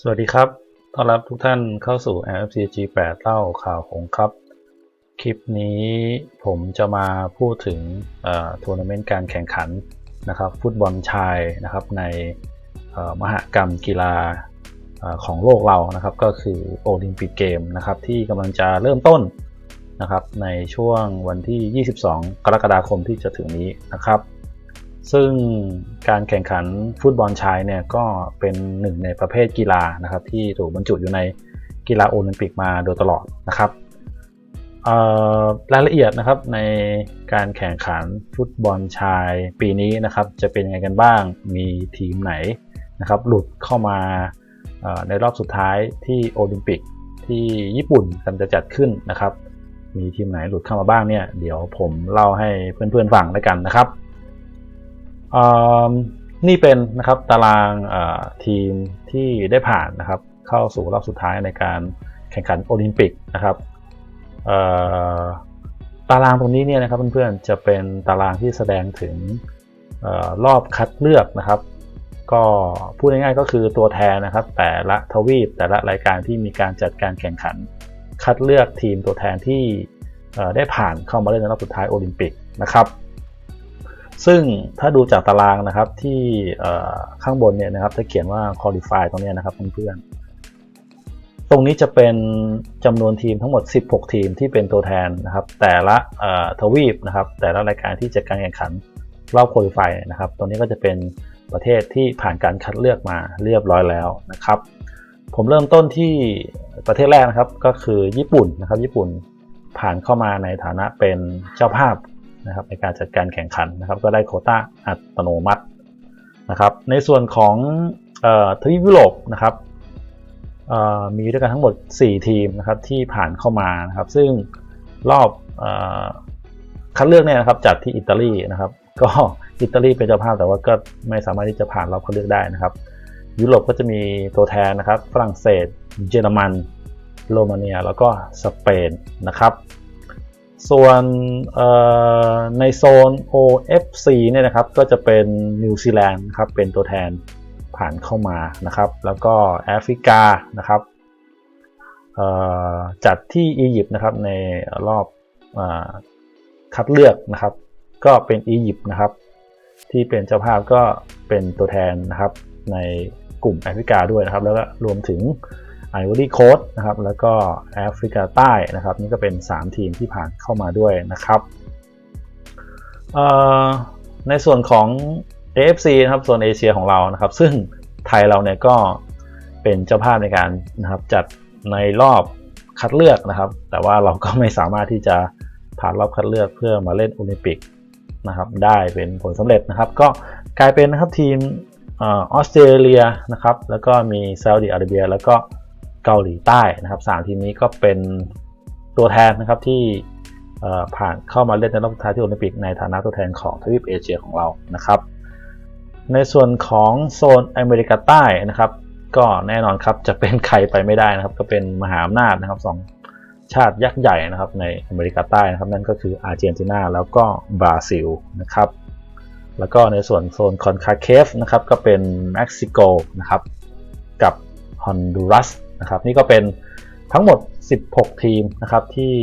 สวัสดีครับ ต้อนรับทุกท่านเข้าสู่ LFC G8 เล่าข่าวหงครับ คลิปนี้ผมจะมาพูดถึงทัวร์นาเมนต์การแข่งขันนะครับฟุตบอลชายนะครับในเอ่อมหกรรมกีฬาเอ่อของโลกเรานะครับ ก็คือโอลิมปิกเกมนะครับที่กำลังจะเริ่มต้นนะครับในช่วงวันที่ 22 กรกฎาคมที่จะถึงนี้นะครับ ซึ่งการแข่งขันฟุตบอลชายเนี่ยก็เป็นหนึ่งในประเภทกีฬานะครับ ที่ถูกบรรจุอยู่ในกีฬาโอลิมปิกมาโดยตลอดนะครับรายละเอียดนะครับในการแข่งขันฟุตบอลชายปีนี้นะครับจะเป็นยังไงกันบ้างมีทีมไหนนะครับหลุดเข้ามาในรอบสุดท้ายที่โอลิมปิกที่ญี่ปุ่นกำลังจะจัดขึ้นนะครับ มีทีมไหนหลุดเข้ามาบ้างเนี่ยเดี๋ยวผมเล่าให้เพื่อนๆฟังแล้วกันนะครับ นี่เป็นนะครับตารางทีมที่ได้ผ่านนะครับ เข้าสู่รอบสุดท้ายในการแข่งขันโอลิมปิกนะครับตารางตรงนี้เนี่ยนะครับเพื่อนๆจะเป็นตารางที่แสดงถึงออรอบคัดเลือกนะครับ ก็พูดง่ายๆก็คือตัวแทนนะครับ แต่ละทวีปแต่ละรายการที่มีการจัดการแข่งขัน คัดเลือกทีมตัวแทนที่ได้ผ่านเข้ามาเล่นในรอบสุดท้ายโอลิมปิกนะครับ ซึ่งถ้าดูจากตารางนะครับที่ข้างบนเนี่ยนะครับจะเขียนว่า qualify ตรงนี้นะครับเพื่อนๆตรงนี้จะเป็นจำนวนทีมทั้งหมด 16 ทีมที่เป็นตัวแทนนะครับ แต่ละทวีปนะครับ แต่ละรายการที่จะการแข่งขันรอบ qualify นะครับตรงนี้ก็จะเป็นประเทศที่ผ่านการคัดเลือกมาเรียบร้อยแล้วนะครับ ผมเริ่มต้นที่ประเทศแรกนะครับก็คือญี่ปุ่นนะครับ ญี่ปุ่นผ่านเข้ามาในฐานะเป็นเจ้าภาพ นะครับในการจัดการแข่งขันนะครับ ก็ได้โคต้าอัตโนมัตินะครับ ในส่วนของทวีปยุโรปนะครับมีด้วยกันทั้งหมด 4 ทีมนะครับที่ผ่านเข้ามานะครับ ซึ่งรอบอคัดเลือกเนี่ยนะครับจัดที่อิตาลีนะครับ ก็อิตาลีเป็นเจ้าภาพแต่ว่าก็ไม่สามารถที่จะผ่านรอบคัดเลือกได้นะครับ ยุโรปก็จะมีตัวแทนนะครับ ฝรั่งเศส เยอรมัน โรมาเนีย แล้วก็สเปนนะครับ ส่วนในโซน OFC เนี่ยนะครับก็จะเป็นนิวซีแลนด์ครับเป็นตัวแทนผ่านเข้ามานะครับ แล้วก็แอฟริกานะครับจัดที่อียิปต์นะครับในรอบอคัดเลือกนะครับ ก็เป็นอียิปต์นะครับ ที่เป็นเจ้าภาพก็เป็นตัวแทนนะครับในกลุ่มแอฟริกาด้วยนะครับ แล้วก็รวมถึง ไอวอรี่โคสนะครับแล้วก็แอฟริกาใต้นะครับ นี่ก็เป็น 3 ทีมที่ผ่านเข้ามาด้วยนะครับในส่วนของ AFC นะครับส่วนเอเชียของเรานะครับ ซึ่งไทยเราเนี่ยก็เป็นเจ้าภาพในการนะครับจัดในรอบคัดเลือกนะครับ แต่ว่าเราก็ไม่สามารถที่จะผ่านรอบคัดเลือกเพื่อมาเล่นโอลิมปิกนะครับได้เป็นผลสำเร็จนะครับ ก็กลายเป็นนะครับทีมออสเตรเลียนะครับแล้วก็มีซาอุดิอาระเบีย แล้วก็ เกาหลีใต้นะครับสามทีมนี้ก็เป็นตัวแทนนะครับที่ผ่านเข้ามาเล่นในรอบสุดท้ายที่โอลิมปิกในฐานะตัวแทนของทวีปเอเชียของเรานะครับ ในส่วนของโซนอเมริกาใต้นะครับ ก็แน่นอนครับจะเป็นใครไปไม่ได้นะครับ ก็เป็นมหาอำนาจนะครับสองชาติยักษ์ใหญ่นะครับในอเมริกาใต้นะครับ นั่นก็คืออาร์เจนตินาแล้วก็บราซิลนะครับ แล้วก็ในส่วนโซนคอนคาเคฟนะครับก็เป็นเม็กซิโกนะครับกับฮอนดูรัส นะครับนี่ก็เป็นทั้งหมด 16 ทีมนะครับที่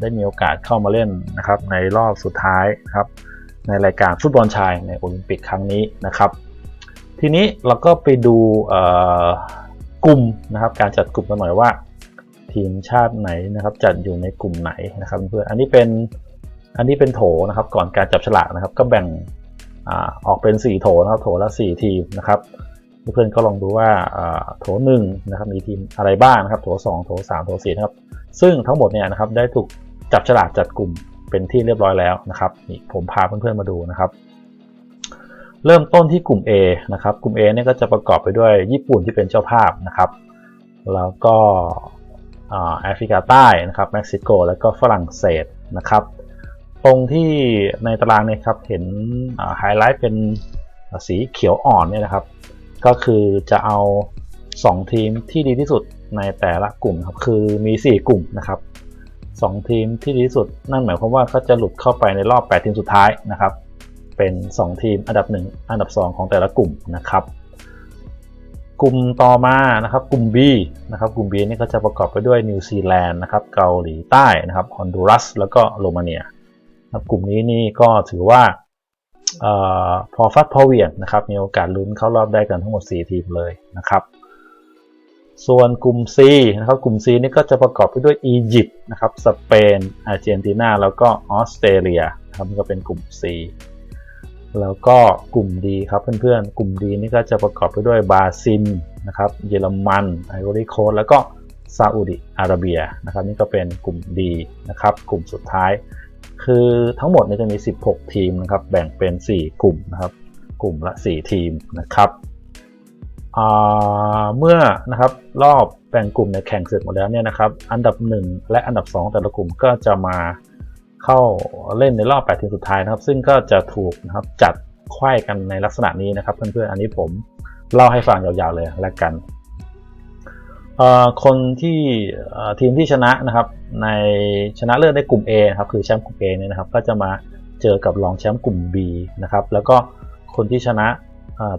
ได้มีโอกาสเข้ามาเล่นนะครับในรอบสุดท้ายนะครับในรายการฟุตบอลชายในโอลิมปิกครั้งนี้นะครับ ทีนี้เราก็ไปดูกลุ่มนะครับการจัดกลุ่มกันหน่อยว่า ทีมชาติไหนนะครับจัดอยู่ในกลุ่มไหนนะครับเพื่อนอันนี้เป็นอันนี้เป็นโถนะครับก่อนการจับฉลากนะครับ ก็แบ่งอออกเป็น 4 โถนะครับโถละ 4 ทีมนะครับ เพื่อนก็ลองดูว่าโถหนึ่งนะครับมีทีมอะไรบ้างนะครับโถ2โถ3โถ4นะครับซึ่งทั้งหมดเนี่ยนะครับได้ถูกจับฉลากจัดกลุ่มเป็นที่เรียบร้อยแล้วนะครับนี่ผมพาเพื่อนๆมาดูนะครับ เริ่มต้นที่กลุ่ม A นะครับกลุ่ม A เนี่ยก็จะประกอบไปด้วยญี่ปุ่นที่เป็นเจ้าภาพนะครับ แล้วก็แอฟริกาใต้นะครับเม็กซิโก แล้วก็ฝรั่งเศสนะครับ ตรงที่ในตารางเนี่ยครับเห็นไฮไลท์เป็นสีเขียวอ่อนเนี่ยนะครับ ก็คือจะเอา 2 ทีมที่ดีที่สุดในแต่ละกลุ่มครับ คือมี 4 กลุ่มนะครับ 2 ทีมที่ดีที่สุดนั่นหมายความว่าเขาจะหลุดเข้าไปในรอบ 8 ทีมสุดท้ายนะครับ เป็น 2 ทีมอันดับ 1 อันดับ 2 ของแต่ละกลุ่มนะครับ กลุ่มต่อมานะครับ กลุ่ม B นะครับ กลุ่ม B นี่ก็จะประกอบไปด้วยนิวซีแลนด์นะครับ เกาหลีใต้นะครับ ฮอนดูรัส แล้วก็โรมาเนียกลุ่มนี้นี่ก็ถือว่า อพอฟัดพอเวียนนะครับมีโอกาสลุ้นเข้ารอบได้กันทั้งหมด 4 ทีมเลยนะครับ ส่วนกลุ่ม C นะครับกลุ่ม C นี่ก็จะประกอบไปด้วยอียิปต์นะครับสเปนอาร์เจนตินาแล้วก็ออสเตรเลียนะครับก็เป็นกลุ่ม C แล้วก็กลุ่มดีครับเพื่อนๆ กลุ่มดีนี่ก็จะประกอบไปด้วยบราซิลนะครับ เยอรมันไอวอรี่โคสแล้วก็ซาอุดิอาระเบียนะครับ นี่ก็เป็นกลุ่มดีนะครับ กลุ่มสุดท้าย คือทั้งหมดเนี่ยจะมี 16 ทีมนะครับ แบ่งเป็น 4 กลุ่มนะครับ กลุ่มละ 4 ทีมนะครับเมื่อนะครับรอบแบ่งกลุ่มในแข่งเสร็จหมดแล้วเนี่ยนะครับ อันดับ 1 และอันดับ 2 แต่ละกลุ่มก็จะมาเข้าเล่นในรอบ 8 ทีมสุดท้ายนะครับ ซึ่งก็จะถูกนะครับจัดไข่กันในลักษณะนี้นะครับ เพื่อนๆ อันนี้ผมเล่าให้ฟังยาวๆเลยแล้วกัน คนที่ทีมที่ชนะนะครับ ในชนะเลิศในกลุ่ม A นะครับคือแชมป์กลุ่ม A เนี่ยนะครับ ก็จะมาเจอกับรองแชมป์กลุ่ม B นะครับแล้วก็คนที่ชนะ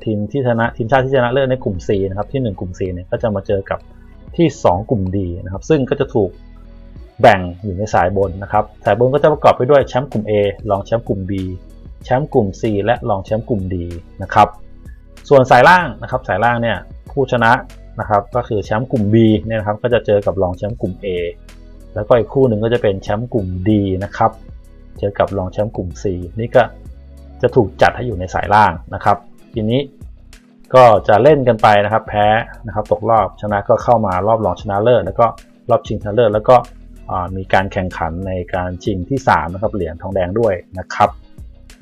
ทีมที่ชนะทีมชาติที่ชนะเลิศในกลุ่ม C นะครับที่ 1 กลุ่ม C เนี่ยก็จะมาเจอกับที่ 2 กลุ่ม D นะครับ ซึ่งก็จะถูกแบ่งอยู่ในสายบนนะครับ สายบนก็จะประกอบไปด้วยแชมป์กลุ่ม A รองแชมป์กลุ่ม B แชมป์กลุ่ม C และรองแชมป์กลุ่ม D นะครับ ส่วนสายล่างนะครับ สายล่างเนี่ยผู้ชนะ นะครับก็คือแชมป์กลุ่ม B เนี่ยนะครับก็จะเจอกับรองแชมป์กลุ่ม A แล้วก็อีกคู่หนึ่งก็จะเป็นแชมป์กลุ่ม D นะครับเจอกับรองแชมป์กลุ่ม C นี่ก็จะถูกจัดให้อยู่ในสายล่างนะครับ ทีนี้ก็จะเล่นกันไปนะครับ แพ้นะครับตกรอบชนะก็เข้ามารอบรองชนะเลิศแล้วก็รอบชิงชนะเลิศแล้วก็มีการแข่งขันในการชิงที่3นะครับเหรียญทองแดงด้วยนะครับ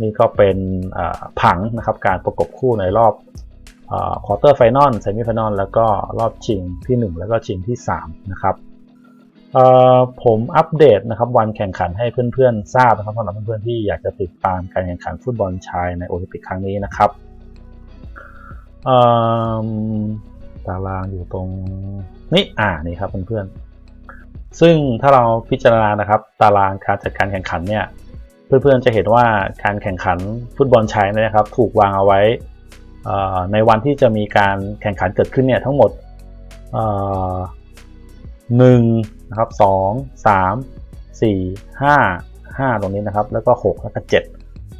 นี่ก็เป็นผังนะครับการประกบคู่ในรอบ ควอเตอร์ไฟนอลเซมิไฟนอลแล้วก็รอบชิงที่ 1 แล้วก็ชิงที่ 3 นะครับผมอัปเดตนะครับวันแข่งขันให้เพื่อนๆ ทราบนะครับสำหรับเพื่อนๆที่อยากจะติดตามการแข่งขันฟุตบอลชายในโอลิมปิกครั้งนี้นะครับตารางอยู่ตรงนี้อ่านี่ครับเพื่อนๆ ซึ่งถ้าเราพิจารณานะครับ ตารางการจัดการแข่งขันเนี่ยเพื่อนๆจะเห็นว่าการแข่งขันฟุตบอลชายนะครับ ถูกวางเอาไว้ ในวันที่จะมีการแข่งขันเกิดขึ้นเนี่ยทั้งหมดหนึ่งนะครับสองสามสี่ห้าห้าตรงนี้นะครับ แล้วก็หกแล้วก็เจ็ด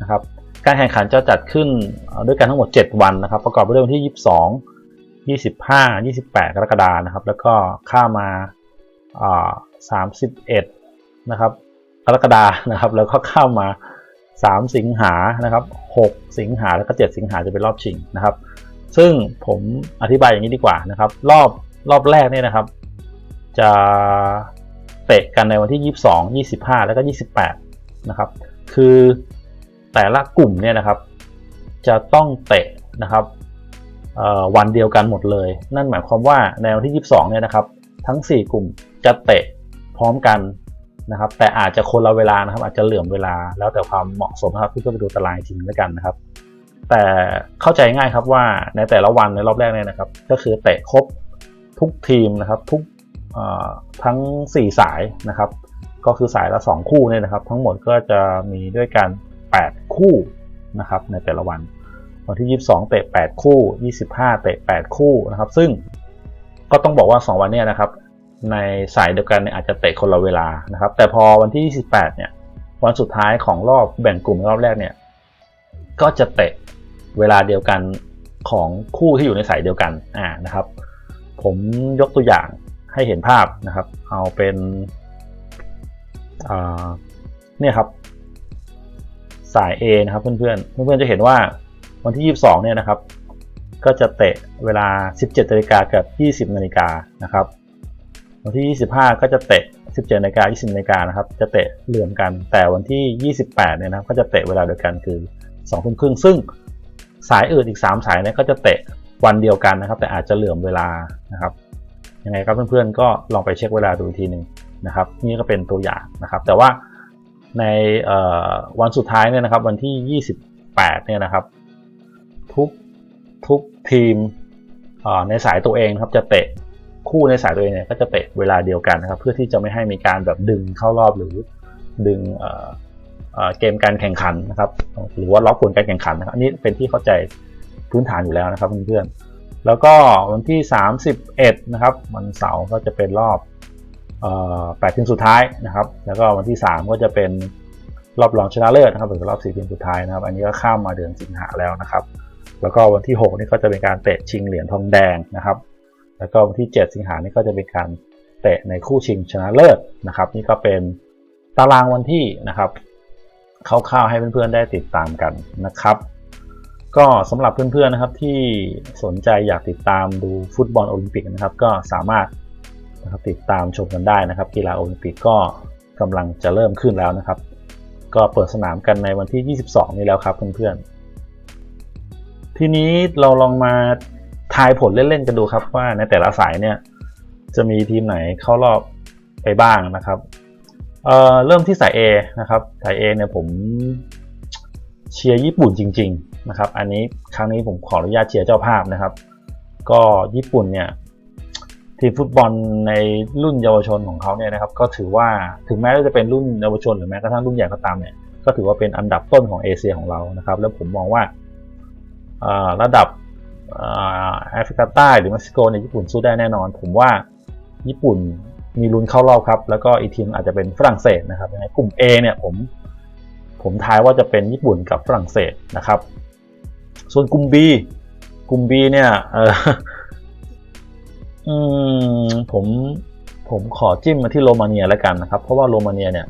นะครับ การแข่งขันจะจัดขึ้นด้วยกันทั้งหมด 7 วันนะครับ ประกอบไปด้วยวันที่ 22 25 28 กรกฎานะครับ แล้วก็ข้ามา31 นะครับกรกฎานะครับ แล้วก็ข้ามา 3 สิงหานะครับ6สิงหาแล้วก็ 7 สิงหาจะเป็นรอบชิงนะครับ ซึ่งผมอธิบายอย่างนี้ดีกว่านะครับ รอบรอบแรกเนี่ยนะครับ จะเตะกันในวันที่ 22 25 แล้วก็ 28 นะครับ คือแต่ละกลุ่มเนี่ยนะครับ จะต้องเตะนะครับวันเดียวกันหมดเลย นั่นหมายความว่าในวันที่ 22 เนี่ยนะครับ ทั้ง 4 กลุ่มจะเตะพร้อมกัน นะครับ แต่อาจจะคนละเวลานะครับ อาจจะเหลื่อมเวลาแล้วแต่ความเหมาะสมนะครับเพื่อไปดูตารางจริงแล้วกันนะครับ แต่เข้าใจง่ายครับว่าในแต่ละวันในรอบแรกเนี่ยนะครับ ก็คือเตะครบทุกทีมนะครับ ทุกทั้ง 4 สายนะครับ ก็คือสายละ 2 คู่เนี่ยนะครับ ทั้งหมดก็จะมีด้วยกัน 8 คู่นะครับ ในแต่ละวัน วันที่ 22 เตะ 8 คู่ 25 เตะ 8 คู่นะครับ ซึ่งก็ต้องบอกว่า 2 วันนี้นะครับ ในสายเดียวกันเนี่ยอาจจะเตะคนละเวลานะครับ แต่พอวันที่ 28 เนี่ย วันสุดท้ายของรอบแบ่งกลุ่มรอบแรกเนี่ย ก็จะเตะเวลาเดียวกันของคู่ที่อยู่ในสายเดียวกันอ่านะครับ ผมยกตัวอย่างให้เห็นภาพนะครับ เอาเป็นเนี่ยครับ สาย A นะครับเพื่อนๆเพื่อนๆจะเห็นว่าวันที่ 22 เนี่ยนะครับ ก็จะเตะเวลา 17นาฬิกากับ 20นาฬิกานะครับ วันที่ 25 ก็จะเตะ 17นาฬิกา20นาฬิกานะครับ จะเตะเหลื่อมกัน แต่วันที่ 28 เนี่ยนะครับ ก็จะเตะเวลาเดียวกันคือ2ทุ่มครึ่ง ซึ่งสายอื่นอีก 3 สายเนี่ยก็จะเตะวันเดียวกันนะครับ แต่อาจจะเหลื่อมเวลานะครับ ยังไงครับเพื่อนๆ ก็ลองไปเช็คเวลาดูทีหนึ่งนะครับ นี่ก็เป็นตัวอย่างนะครับ แต่ว่าในวันสุดท้ายเนี่ยนะครับ วันที่ 28 เนี่ยนะครับ ทุกทุกทีมในสายตัวเองครับจะเตะ คู่ในสายตัวเองเนี่ยก็จะเตะเวลาเดียวกันนะครับ เพื่อที่จะไม่ให้มีการแบบดึงเข้ารอบหรือดึงเกมการแข่งขันนะครับ หรือว่าล็อกผลการแข่งขันนะครับนี่เป็นที่เข้าใจพื้นฐานอยู่แล้วนะครับเพื่อนๆแล้วก็วันที่ 31 นะครับวันเสาร์ก็จะเป็นรอบเอ่อ8ทีมสุดท้ายนะครับ แล้วก็วันที่ 3 ก็จะเป็นรอบรองชนะเลิศนะครับหรือรอบ4ทีมสุดท้ายนะครับ อันนี้ก็ข้ามมาเดือนสิงหาแล้วนะครับ แล้วก็วันที่ 6 นี่ก็จะเป็นการเตะชิงเหรียญทองแดงนะครับ แล้วก็วันที่ 7 สิงหานี่ก็จะเป็นการเตะในคู่ชิงชนะเลิศนะครับ นี่ก็เป็นตารางวันที่นะครับคร่าวๆให้เพื่อนๆได้ติดตามกันนะครับ ก็สำหรับเพื่อนๆนะครับที่สนใจอยากติดตามดูฟุตบอลโอลิมปิกนะครับ ก็สามารถนะครับติดตามชมกันได้นะครับ กีฬาโอลิมปิกก็กำลังจะเริ่มขึ้นแล้วนะครับ ก็เปิดสนามกันในวันที่ 22 นี้แล้วครับเพื่อนๆทีนี้เราลองมา ทายผลเล่นๆกันดูครับว่าในแต่ละสายเนี่ยจะมีทีมไหนเข้ารอบไปบ้างนะครับเอ่อเริ่มที่สาย A นะครับสาย A เนี่ยผมเชียร์ญี่ปุ่นจริง ๆนะครับ อันนี้ครั้งนี้ผมขออนุญาตเชียร์เจ้าภาพนะครับ ก็ญี่ปุ่นเนี่ยทีมฟุตบอลในรุ่นเยาวชนของเขาเนี่ยนะครับ ก็ถือว่าถึงแม้ว่าจะเป็นรุ่นเยาวชนหรือแม้กระทั่งรุ่นใหญ่ก็ตามเนี่ยก็ถือว่าเป็นอันดับต้นของเอเชียของเรานะครับ แล้วผมมองว่าระดับ แอฟริกาใต้หรือเม็กซิโกเนี่ยญี่ปุ่นสู้ได้แน่นอน ผมว่าญี่ปุ่นมีลุ้นเข้ารอบครับ แล้วก็อีกทีมอาจจะเป็นฝรั่งเศสนะครับยังไงกลุ่ม A เนี่ยผมผมทายว่าจะเป็นญี่ปุ่นกับฝรั่งเศสนะครับ ส่วนกลุ่ม B กลุ่ม B เนี่ยเอออืมผมผมขอจิ้มมาที่โรมาเนียแล้วกันนะครับ เพราะว่าโรมาเนียเนี่ย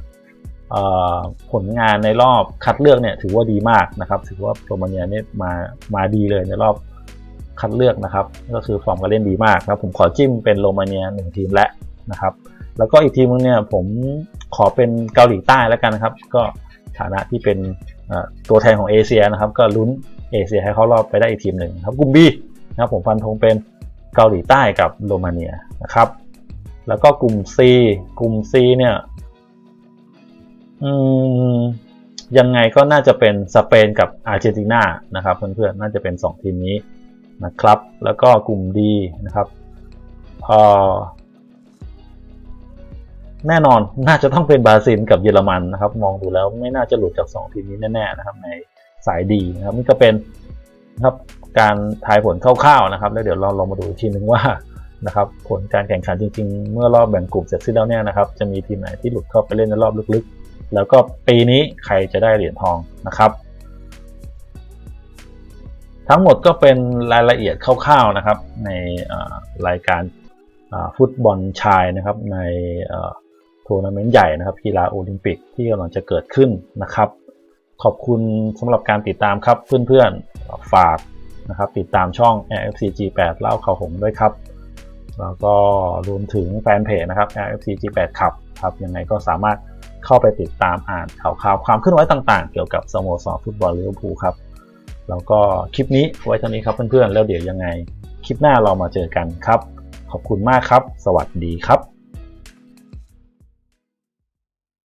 ผลงานในรอบคัดเลือกเนี่ยถือว่าดีมากนะครับ ถือว่าโรมาเนียเนี่ยมามาดีเลยในรอบ คัดเลือกนะครับ ก็คือฟอร์มการเล่นดีมากนะครับผมขอจิ้มเป็นโรมาเนียหนึ่งทีมและนะครับ แล้วก็อีกทีมนึงเนี่ยผมขอเป็นเกาหลีใต้แล้วกันนะครับ ก็ฐานะที่เป็นตัวแทนของเอเชียนะครับ ก็ลุ้นเอเชียให้เข้ารอบไปได้อีกทีมหนึ่งครับกลุ่ม B นะครับผมฟันธงเป็นเกาหลีใต้กับโรมาเนียนะครับ แล้วก็กลุ่ม C กลุ่ม C เนี่ยอืมยังไงก็น่าจะเป็นสเปนกับอาร์เจนตินานะครับเพื่อนๆน่าจะเป็น 2 ทีมนี้ นะครับ แล้วก็กลุ่ม D นะครับเอ่อแน่นอนน่าจะต้องเป็นบราซิลกับเยอรมันนะครับ มองดูแล้วไม่น่าจะหลุดจาก 2 ทีมนี้แน่ๆนะครับ ในสายดีนะครับนี่ก็เป็นนะครับการทายผลคร่าวๆนะครับ แล้วเดี๋ยวเราลองมาดูอีกทีนึงว่านะครับผลการแข่งขันจริงๆ เมื่อรอบแบ่งกลุ่มเสร็จสิ้นแล้วเนี่ยนะครับ จะมีทีมไหนที่หลุดเข้าไปเล่นในรอบลึกๆ แล้วก็ปีนี้ใครจะได้เหรียญทองนะครับ ทั้งหมดก็เป็นรายละเอียดคร่าวๆนะครับ ในรายการฟุตบอลชายนะครับในทัวร์นาเมนต์ใหญ่นะครับกีฬาโอลิมปิกที่กำลังจะเกิดขึ้นนะครับ ขอบคุณสำหรับการติดตามครับเพื่อนๆฝากนะครับติดตามช่อง AFCG8 เล่าข่าวหงด้วยครับ แล้วก็รวมถึงแฟนเพจนะครับ AFCG8 ครับครับยังไงก็สามารถเข้าไปติดตามอ่านข่าวข่าวความเคลื่อนไหวต่างๆ เกี่ยวกับสโมสรฟุตบอลลิเวอร์พูลครับ แล้วก็คลิปนี้ไว้เท่านี้ครับเพื่อนๆ แล้วเดี๋ยวยังไงคลิปหน้าเรามาเจอกันครับ ขอบคุณมากครับ สวัสดีครับ